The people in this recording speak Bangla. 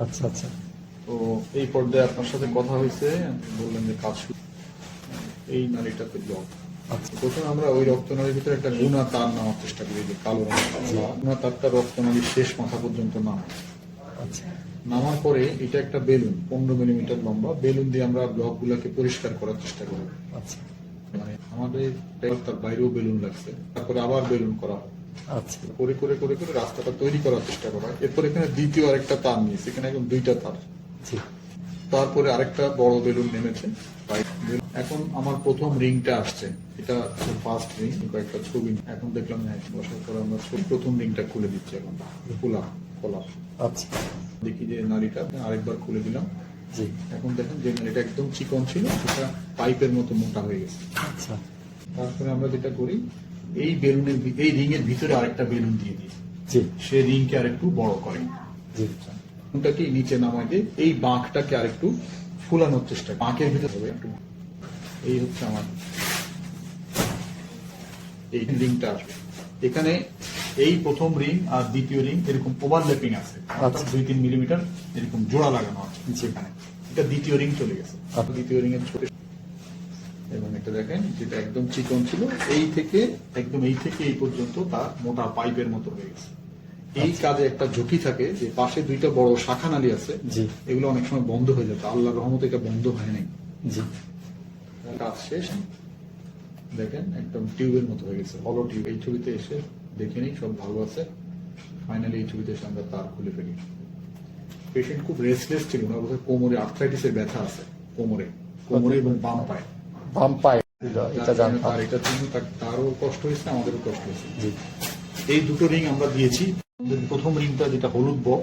আচ্ছা আচ্ছা। তো এই পর্যায়ে আপনার সাথে কথা হয়েছে বললেন যে কাজ এই নারীটাতে ব্লক আচ্ছা। প্রথমে আমরা ওই রক্তনালীর ভিতরে একটা গুণা তার নেওয়ার চেষ্টা করি যে কালো গুণা তারটা রক্তনালীর শেষ মাথা পর্যন্ত নামে আচ্ছা। নামার পরে এটা একটা বেলুন পনেরো মিলিমিটার লম্বা। বেলুন দিয়ে আমরা ব্লক গুলাকে পরিষ্কার করার চেষ্টা করি। আচ্ছা। মানে আমাদের তার বাইরেও বেলুন লাগছে। তারপরে আবার বেলুন করা হয়। আচ্ছা। করে করে করে করে রাস্তাটা তৈরি করার চেষ্টা করা। এরপর এখানে দ্বিতীয় আরেকটা তার নিয়েছে এখানে এখন দুইটা তার। তারপরে আরেকটা বড় বেলুন নেমেছে। এখন আমার প্রথম রিংটা আসছে। এটা ফার্স্ট রিং কয়েকটা ছবি। এখন দেখলাম হ্যাঁ বসার পরে আমরা প্রথম রিংটা খুলে দিচ্ছি এখন। খোলা খোলা। আচ্ছা। দেখি যে নারীটা আরেকবার খুলে দিলাম। জি। এখন দেখেন যে নারীটা একদম চিকন ছিল সেটা পাইপের মতো মোটা হয়ে গেছে। আচ্ছা। তারপরে আমরা যেটা করি এই বেলুনের এই রিং এর ভিতরে আরেকটা বেলুন দিয়ে দিই। সে রিংকে আরেকটু বড় করে। ওটাকে নিচে নামাই দিয়ে এই বাঁকটাকে আরেকটু ফুলানোর চেষ্টা বাঁকের ভিতরে হবে একটু। এই হচ্ছে আমার এই রিংটা আসবে। এখানে এই প্রথম রিং আর দ্বিতীয় রিং এরকম ওভারল্যাপিং আছে। অর্থাৎ দুই তিন মিলিমিটার এরকম জোড়া লাগানো আছে সেখানে এটা দ্বিতীয় রিং চলে গেছে। আচ্ছা। দ্বিতীয় রিং এর ছোট এবং এটা দেখেন যেটা একদম চিকন ছিল এই থেকে একদম এই থেকে এই পর্যন্ত তার মোটা পাইপের মতো হয়ে গেছে। এই কাজে একটা ঝুঁকি থাকে যে পাশে দুইটা বড় শাখা নালী আছে জি। এগুলো অনেক সময় বন্ধ হয়ে যেত আল্লাহর রহমতে এটা বন্ধ হয় নাই। জি। কাজ শেষ। দেখেন একদম টিউবের মতো হয়ে গেছে। হলো টিউব। এই ছবিতে এসে দেখে নিই সব ভালো আছে। ফাইনালি এই ছবিতে এসে আমরা তার খুলে ফেলি। পেশেন্ট খুব রেস্টলেস ছিল বোধহয় কোমরে আর্থ্রাইটিসের ব্যথা আছে কোমরে। কোমরে এবং বাম পায়ে। বাম পায়ে এটা জানতাম। এটার জন্য তার- তারও কষ্ট হয়েছে আমাদেরও কষ্ট হয়েছে। এই দুটো রিং আমরা দিয়েছি। প্রথম রিংটা যেটা হলুদ বল